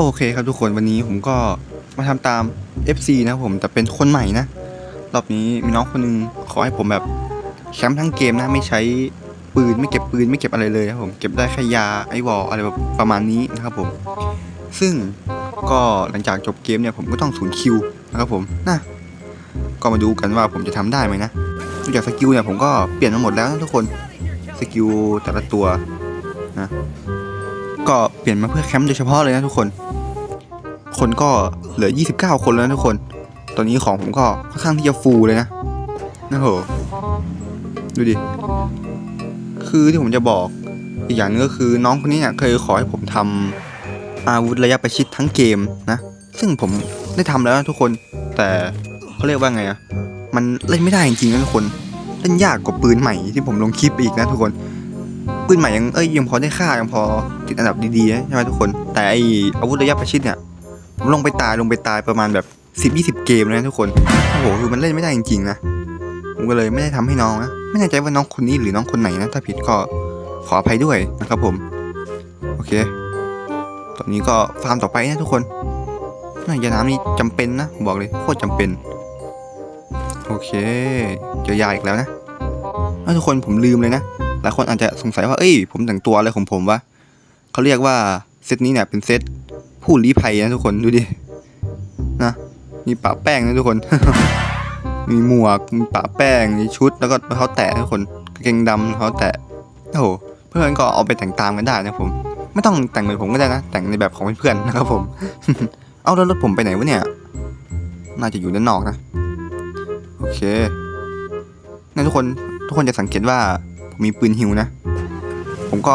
โอเคครับทุกคนวันนี้ผมก็มาทำตาม FC นะผมแต่เป็นคนใหม่นะ รอบนี้มีน้องคนหนึงขอให้ผมแบบแคมป์ทั้งเกมนะไม่ใช้ปืนไม่เก็บปืนไม่เก็บอะไรเลยครับผมเก็บได้แค่ยาไอวอลอะไรแบบประมาณนี้นะครับผม ซึ่งก็หลังจากจบเกมเนี่ยผมก็ต้องศูนย์คิวนะครับผมนะก็มาดูกันว่าผมจะทำได้ไหมนะนอกจากสกิลเนี่ยผมก็เปลี่ยนมาหมดแล้วนะทุกคนสกิลแต่ละตัวนะก็เปลี่ยนมาเพื่อแคมป์โดยเฉพาะเลยนะทุกคน คนก็เหลือ 29 คนแล้วนะทุกคน ตอนนี้ของผมก็ค่อนข้างที่จะฟูเลยนะนะโหดูดิ คือที่ผมจะบอกอีกอย่างหนึงก็คือน้องคนนี้เนี่ยเคยขอให้ผมทำอาวุธระยะประชิดทั้งเกมนะ ซึ่งผมได้ทำแล้วนะทุกคน แต่เขาเรียกว่าไงอะมันเล่นไม่ได้จริงๆนะทุกคน เล่นยากกว่าปืนใหม่ที่ผมลงคลิปอีกนะทุกคน ปืนใหม่ยังเอ้ยยังพอได้ค่ายังพอติดอันดับดีๆนะใช่ไหมทุกคน แต่ไออาวุธระยะประชิดเนี่ย ผมลงไปตายลงไปตายประมาณแบบสิบยี่สิบเกมนะทุกคน โอ้โหคือมันเล่นไม่ได้จริงๆนะ ผมก็เลยไม่ได้ทำให้น้องนะ ไม่แน่ใจว่าน้องคนนี้หรือน้องคนไหนนะ ถ้าผิดก็ขออภัยด้วยนะครับผม โอเค ตอนนี้ก็ฟาร์มต่อไปนะทุกคนน่ายาน้ำนี่จำเป็นนะ บอกเลยโคตรจำเป็น โอเค เจอยาอีกแล้วนะเอ้าทุกคนผมลืมเลยนะ หลายคนอาจจะสงสัยว่า เอ้ย ผมแต่งตัวอะไรของผมวะเขาเรียกว่าเซตนี้เนี่ยเป็นเซต ผู้ลี้ภัยนะทุกคนดูดินะมีปะแป้งนะทุกคน มีหมวกมีปะแป้งมีชุดแล้วก็เท้าแตะทุกคนกางเกงดำเท้าแตะโอ้โหเพื่อนก็เอาไปแต่งตามกันได้นะผม ไม่ต้องแต่งเหมือนผมก็ได้นะ แต่งในแบบของเพื่อนๆนะครับผม เอาแล้วรถผมไปไหนวะเนี่ย น่าจะอยู่ด้านนอกนะ โอเคนี่ทุกคนทุกคนจะสังเกตว่าผมมีปืนฮิวนะ ผมก็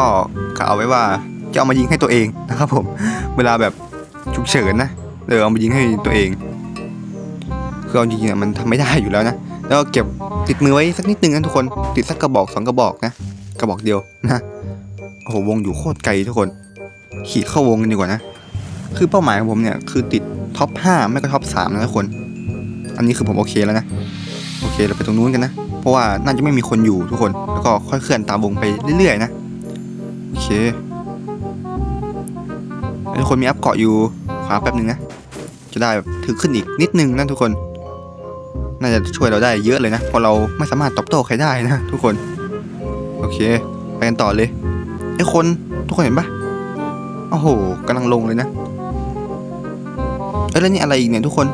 กะเอาไว้ว่า จะเอามายิงให้ตัวเองนะครับผม เวลาแบบฉุกเฉินนะเออเอามายิงให้ตัวเองคือเอาจริงๆมันทำไม่ได้อยู่แล้วนะ แล้วก็เก็บติดมือไว้สักนิดนึงนะทุกคน ติดสักกระบอกสองกระบอกนะ กระบอกเดียวนะ โอ้โหวงอยู่โคตรไกลทุกคน ขี่เข้าวงกันดีกว่านะ คือเป้าหมายของผมเนี่ยคือติดท็อป5ไม่ก็ท็อป3นะทุกคน อันนี้คือผมโอเคแล้วนะ โอเคเราไปตรงนู้นกันนะ เพราะว่าน่าจะไม่มีคนอยู่ทุกคน แล้วก็ค่อยเคลื่อนตามวงไปเรื่อยๆนะ โอเค ทุกคนมีอัพเกาะอยู่ขวาแป๊บนึงนะ จะได้ถือขึ้นอีกนิดนึงนะทุกคน น่าจะช่วยเราได้เยอะเลยนะเพราะเราไม่สามารถตอบโต้ใครได้นะทุกคน โอเค ไปกันต่อเลยไอ้คนทุกคนเห็นปะโอ้โหกำลังลงเลยนะเอ้ยแล้วนี่อะไรอีกเนี่ยทุกคน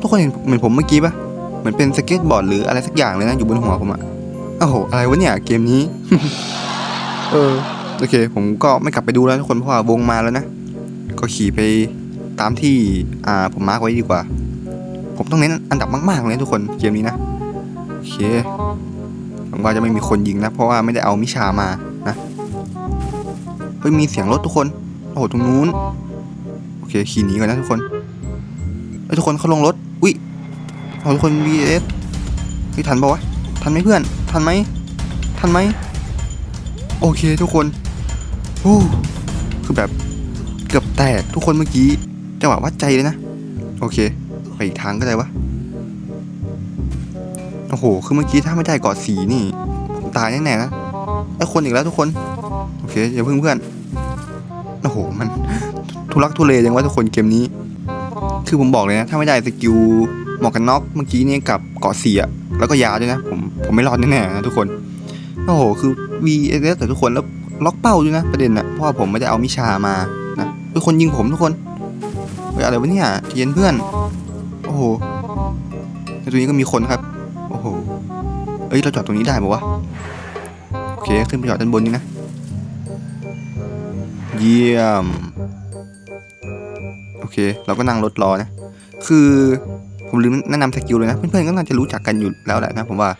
ทุกคนเห็นเหมือนผมเมื่อกี้ปะเหมือนเป็นสเก็ตบอร์ดหรืออะไรสักอย่างเลยนะอยู่บนหัวผมอะโอ้โหอะไรวะเนี่ยเกมนี้ เออโอเค ผมก็ไม่กลับไปดูแล้วทุกคนเพราะว่าวงมาแล้วนะ ก็ขี่ไปตามที่อ่าผมมาร์กไว้ดีกว่า ผมต้องเน้นอันดับมากๆเลยทุกคนเกมนี้นะโอเคหวังว่าจะไม่มีคนยิงนะ เพราะว่าไม่ได้เอามิชามานะเฮ้ยมีเสียงรถทุกคนโอ้โหตรงนู้นโอเคขี่หนีก่อนนะทุกคนเฮ้ยทุกคนเขาลงรถอุ้ยเอาทุกคน VS พี่ทันปะวะทันไหมเพื่อน ทันไหมทันไหมโอเคทุกคนโอ้คือแบบ กือบแตกทุกคนเมื่อกี้จังหวะวัดใจเลยนะ โอเค ไปอีกทางก็ได้วะโอ้โห คือเมื่อกี้ถ้าไม่ได้เกาะสีนี่ผมตายแน่ๆนะไอ้คนอีกแล้วทุกคน โอเคอย่าเพิ่งเพื่อนโอ้โห มันทุลักทุเลยังวะทุกคนเกมนี้ คือผมบอกเลยนะ ถ้าไม่ได้สกิลหมวกกันน็อกเมื่อกี้นี่กับเกาะเสียแล้วก็ยาด้วยนะ ผมผมไม่รอดแน่ๆนะทุกคน โอ้โห คือ VS แต่ทุกคนแล้วล็อกเป้าด้วยนะ ประเด็นอะเพราะว่าผมไม่ได้เอามิชามา นะทุกคนยิงผมทุกคนเฮ้ยอะไรวะเนี่ยเย็นเพื่อน โอ้โหในตรงนี้ก็มีคนครับ โอ้โห เอ้ย เราจอดตรงนี้ได้ปะวะ โอเค ขึ้นไปจอดด้านบนนี้นะ เยี่ยม โอเค เราก็นั่งรถรอนะ คือผมลืมแนะนำสกิลเลยนะ เพื่อนๆก็น่าจะรู้จักกันอยู่แล้วแหละนะผมว่า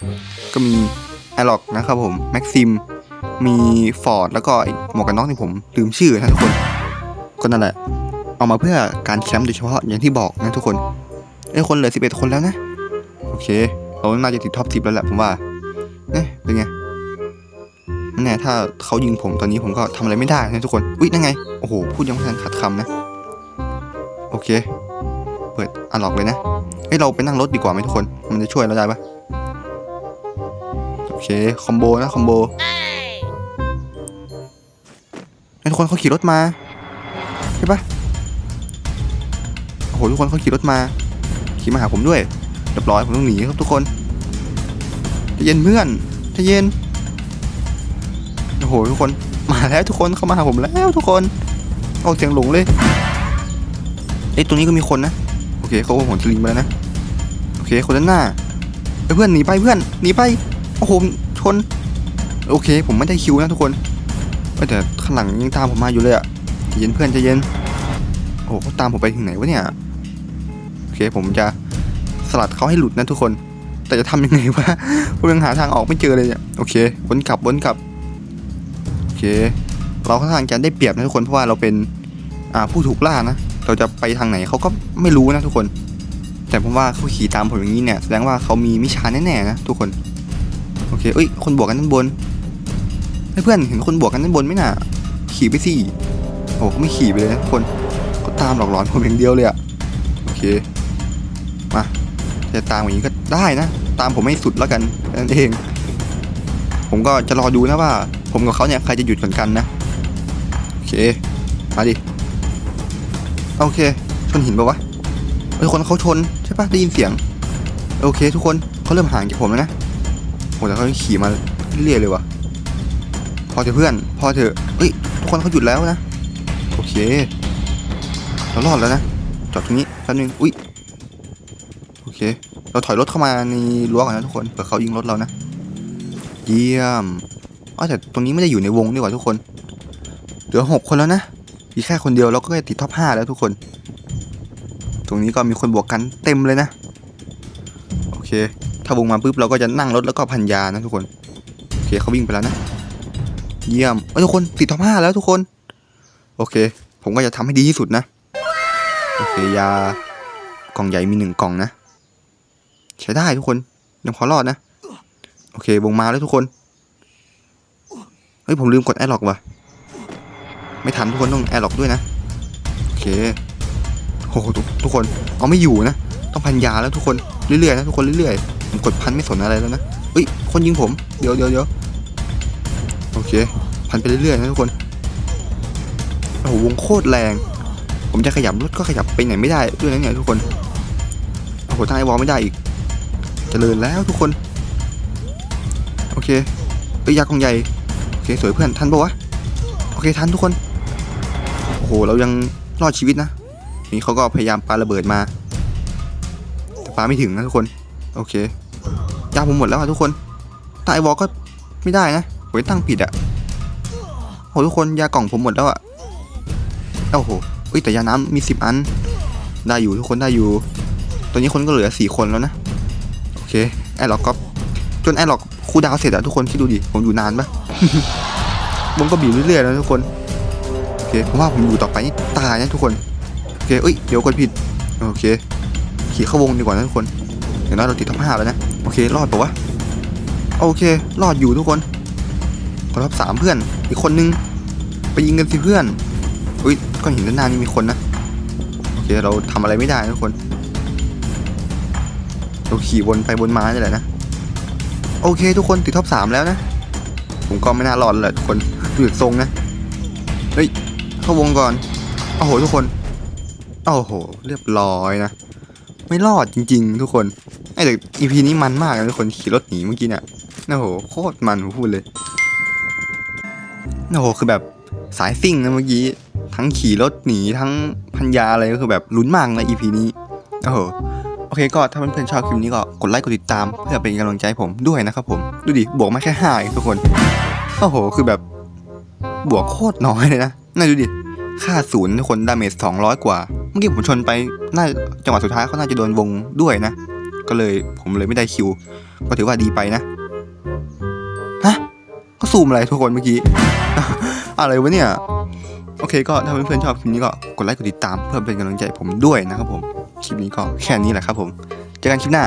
ก็มีแอล็อกนะครับผม แม็กซิม มีฟอร์ดแล้วก็หมวกกันน็อกที่ผมลืมชื่อนะทุกคน ก็นั่นแหละ เอามาเพื่อการแคมป์โดยเฉพาะอย่างที่บอกนะทุกคนไอ้ยคนเหลือ 11 คนแล้วนะ โอเค เราน่าจะติดท็อป10แล้วแหละผมว่าเนี่ยเป็นไงนั่นแหละถ้าเขายิงผมตอนนี้ผมก็ทำอะไรไม่ได้นะทุกคน อุ๊ยนั่นไง โอ้โห พูดยังไม่ทันขาดคำนะ โอเค เปิดอันล็อกเลยนะ เฮ้ย เราไปนั่งรถดีกว่าไหมทุกคน มันจะช่วยเราได้ปะโอเค คอมโบนะ คอมโบเฮ้ยทุกคนเขาขี่รถมาใช่ปะทุกคนเขาขี่รถมา ขี่มาหาผมด้วยเรียบร้อยผมต้องหนีครับทุกคนใจเย็นเพื่อนใจเย็นโอ้โหทุกคนมาแล้วทุกคนเข้ามาหาผมแล้วทุกคนเอาเสียงหลงเลยเอ้ตรงนี้ก็มีคนนะโอเคเขาเอาหัวสลิงไปแล้วนะโอเคคนด้านหน้าเเพื่อนหนีไปเพื่อนหนีไปโอ้โหชนโอเค ผมไม่ได้คิวนะทุกคนแต่ข้างหลังยังตามผมมาอยู่เลยอะ เย็นเพื่อนใจเย็น โอ้โหเขาตามผมไปถึงไหนวะเนี่ย โอเคผมจะสลัดเขาให้หลุดนะทุกคน แต่จะทำยังไงวะผมยังหาทางออกไม่เจอเลยเนี่ย โอเควนกลับวนกลับ โอเค เราค่อนข้างจะได้เปรียบนะทุกคน เพราะว่าเราเป็นอ่าผู้ถูกล่านะ เราจะไปทางไหนเขาก็ไม่รู้นะทุกคน แต่ผมว่าเขาขี่ตามผมอย่างนี้เนี่ย แสดงว่าเขามีมิชาแน่ๆนะทุกคน โอเค เอ้ย คนบวกกันด้านบนเฮ้ยเพื่อนเห็นคนบวกกันด้านบนไหมน่ะ ขี่ไปสิ โอ้เขาไม่ขี่ไปเลยนะคนเขาตามหลอกหลอนผมอย่างเดียวเลยอะโอเค มาจะตามอย่างนี้ก็ได้นะ ตามผมให้สุดแล้วกันนั่นเอง ผมก็จะรอดูนะว่า ผมกับเขาเนี่ยใครจะหยุดก่อนกันนะโอเคมาดิโอเค ชนหินปะวะเฮ้ยคนเขาชนใช่ปะได้ยินเสียง โอเค ทุกคนเขาเริ่มห่างจากผมแล้วนะโหแต่เขาขี่มาเรื่อยเลยวะพอเถอะเพื่อน พอเถอะเฮ้ยทุกคนเขาหยุดแล้วนะ โอเคเรารอดแล้วนะจอดตรงนี้แป๊บนึงอุ้ยโอเค เราถอยรถเข้ามาในรั้วก่อนนะทุกคนเผื่อเขายิงรถเรานะ เยี่ยมอ๋อแต่ตรงนี้ไม่ได้อยู่ในวงดีกว่าทุกคน เหลือหกคนแล้วนะอีกแค่คนเดียวเราก็จะติดท็อปห้าแล้วทุกคน ตรงนี้ก็มีคนบวกกันเต็มเลยนะ โอเค ถ้าวงมาปุ๊บเราก็จะนั่งรถแล้วก็พันยานะทุกคน โอเคเขาวิ่งไปแล้วนะ เยี่ยมเอ้ทุกคนติดท็อปห้าแล้วทุกคน โอเค ผมก็จะทำให้ดีที่สุดนะ โอเคยากล่องใหญ่มีหนึ่งกล่องนะ ใช้ได้ทุกคน ยังพอรอดนะ โอเควงมาแล้วทุกคน เฮ้ยผมลืมกดแอร์ล็อกว่ะ ไม่ทันทุกคนต้องแอร์ล็อกด้วยนะ โอเคโอ้โหทุกทุกคน เอาไม่อยู่นะ ต้องพันยาแล้วทุกคน เรื่อยๆนะทุกคนเรื่อยๆ ผมกดพันไม่สนอะไรแล้วนะเฮ้ย คนยิงผม เดี๋ยวเดี๋ยวเดี๋ยวโอเค พันไปเรื่อยๆนะทุกคน โอ้โหวงโคตรแรง ผมจะขยับรถก็ขยับไปไหนไม่ได้ด้วยนะเนี่ยทุกคนโอ้โหทางไอวอลไม่ได้อีกเจริญแล้วทุกคน โอเคเอ้ยยาของใหญ่โอเคสวยเพื่อนทันปะวะโอเคทันทุกคนโอ้โหเรายังรอดชีวิตนะนี่เขาก็พยายามปาระเบิดมาแต่ปาไม่ถึงนะทุกคน โอเคยาผมหมดแล้วอะทุกคนตายวอลก็ไม่ได้นะผมตั้งผิดอะโอ้ทุกคนยากล่องผมหมดแล้วอะ โอ้โหเอ้ยแต่ยาน้ำมีสิบอัน ได้อยู่ทุกคนได้อยู่ ตอนนี้คนก็เหลือสี่คนแล้วนะ โอเคแอร์ล็อกก็จนแอร์ล็อกคูลดาวเสร็จอะทุกคนคิดดูดิ ผมอยู่นานปะวงก็บีบเรื่อยๆนะทุกคน โอเคผมว่าผมอยู่ต่อไปนี่ตายนะทุกคน โอเคเอ้ยเดี๋ยวกดผิด โอเค ขี่เข้าวงดีกว่านะทุกคนเดี๋ยวน้อยเราติดท็อปห้าแล้วนะ โอเค รอดปะวะ โอเค รอดอยู่ทุกคนขอท็อปสามเพื่อน อีกคนนึง ไปยิงกันสิเพื่อน อุ้ยก้อนหินด้านหน้านี่มีคนนะโอเคเราทำอะไรไม่ได้ทุกคน เราขี่วนไปวนมานี่แหละนะ โอเค ทุกคนติดท็อปสามแล้วนะ ผมก็ไม่น่ารอดแหละทุกคนดูจากทรงนะ เฮ้ย เข้าวงก่อน โอ้โห ทุกคน โอ้โห เรียบร้อยนะ ไม่รอดจริง ๆ ทุกคนไอแต่ EP นี้มันมากนะทุกคนขี่รถหนีเมื่อกี้เนี่ยโอ้โหโคตรมันผมพูดเลยโอ้โหคือแบบสายซิ่งนะเมื่อกี้ ทั้งขี่รถหนีทั้งพันยาอะไรก็คือแบบลุ้นมากนะ EP นี้โอ้โหโอเคก็ถ้าเพื่อนๆชอบคลิปนี้ก็กดไลค์กดติดตาม เพื่อเป็นกำลังใจผมด้วยนะครับผมดูดิบวกมาแค่ห้าทุกคนโอ้โห คือแบบบวกโคตรน้อยเลยนะน่าดูดิค่าศูนย์ทุกคนดาเมจสองร้อยกว่า เมื่อกี้ผมชนไปน่าจังหวะสุดท้ายเขาน่าจะโดนวงด้วยนะ ก็เลยผมเลยไม่ได้คิว ก็ถือว่าดีไปนะฮะก็ซูมอะไรทุกคนเมื่อกี้ อะไรวะเนี่ย โอเคก็ถ้าเพื่อนๆชอบคลิปนี้ก็กดไลค์กดติดตามเพื่อเป็นกำลังใจผมด้วยนะครับผม คลิปนี้ก็แค่นี้แหละครับผม เจอกันคลิปหน้า